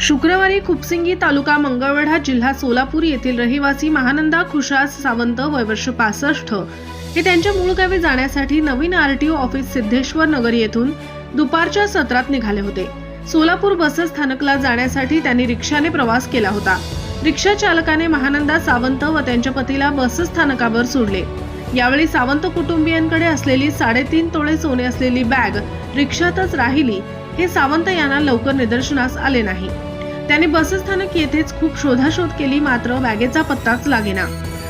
शुक्रवारी खुपसिंगी तालुका मंगळवेढा जिल्हा सोलापूर येथील रहिवासी महानंदा खुशास सावंत वय वर्ष पासष्ट हे त्यांच्या मूळ गावी जाण्यासाठी नवीन आरटीओ ऑफिस सिद्धेश्वर नगर येथून दुपारच्या सत्रात निघाले होते. सोलापूर बस स्थानकला जाण्यासाठी त्यांनी रिक्षाने प्रवास केला होता. रिक्षा चालकाने महानंदा सावंत व त्यांच्या पतीला बस स्थानकावर सोडले. यावेळी सावंत कुटुंबियांकडे असलेली साडेतीन तोळे सोने असलेली बॅग रिक्षातच राहिली. हे सावंत यांना लवकर निदर्शनास आले नाही. त्याने बसस्थानक येथेच खूप शोधाशोध केली मात्र बॅगेचा पत्ताच लागेना.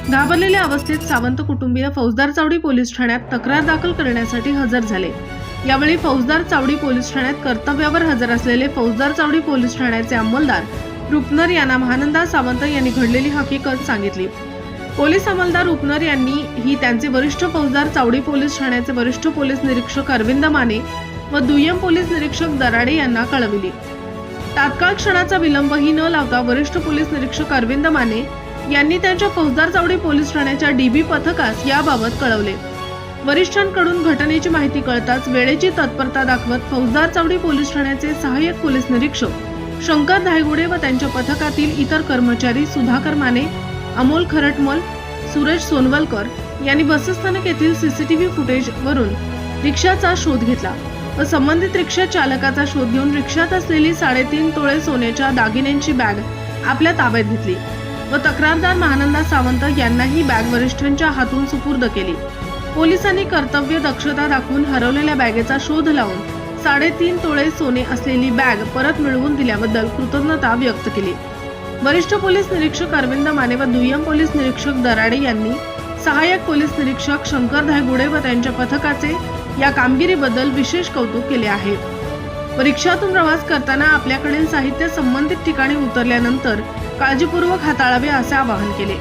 घाबरलेल्या अवस्थेत सावंत कुटुंबीय फौजदार चावडी पोलीस ठाण्यात तक्रार दाखल करण्यासाठी हजर झाले. यावेळी फौजदार चावडी पोलीस ठाण्यात कर्तव्यावर हजर असलेले फौजदार चावडी पोलीस ठाण्याचे अंमलदार रुपनर यांना महानंदा सावंत यांनी घडलेली हकीकत सांगितली. पोलीस अंमलदार रुपनर यांनी ही त्यांचे वरिष्ठ फौजदार चावडी पोलीस ठाण्याचे वरिष्ठ पोलीस निरीक्षक अरविंद माने व दुय्यम पोलीस निरीक्षक दराडे यांना कळविली. तात्काळ क्षणाचा विलंबही न लावता वरिष्ठ पोलीस निरीक्षक अरविंद माने यांनी त्यांच्या फौजदार चावडी पोलीस ठाण्याच्या डीबी पथकास याबाबत कळवले. वरिष्ठांकडून घटनेची माहिती कळताच वेळेची तत्परता दाखवत फौजदार चावडी पोलीस ठाण्याचे सहाय्यक पोलीस निरीक्षक शंकर धायगुडे व त्यांच्या पथकातील इतर कर्मचारी सुधाकर माने अमोल खरटमल सुरेश सोनवलकर यांनी बसस्थानक येथील सीसीटीव्ही फुटेज वरून रिक्षाचा शोध घेतला. व संबंधित रिक्षा चालकाचा शोध घेऊन रिक्षात असलेली साडेतीन तोळे सोन्याच्या दागिन्यांची बॅग आपल्या ताब्यात घेतली व तक्रारदार महानंदा सावंत यांनाही बॅग वरिष्ठांच्या हातून सुपूर्द केली. पोलिसांनी कर्तव्य दक्षता दाखवून हरवलेल्या बॅगेचा शोध लावून साडेतीन तोळे सोने असलेली बॅग परत मिळवून दिल्याबद्दल कृतज्ञता व्यक्त केली. वरिष्ठ पोलीस निरीक्षक अरविंद माने व दुय्यम पोलीस निरीक्षक दराडे यांनी सहाय्यक पोलीस निरीक्षक शंकर धायगुडे व त्यांच्या पथकाचे या कामगिरीबद्दल विशेष कौतुक केले आहे. परीक्षातून रिक्षातून प्रवास करताना आपल्याकडील साहित्य संबंधित ठिकाणी उतरल्यानंतर काळजीपूर्वक हाताळावे असे आवाहन केले.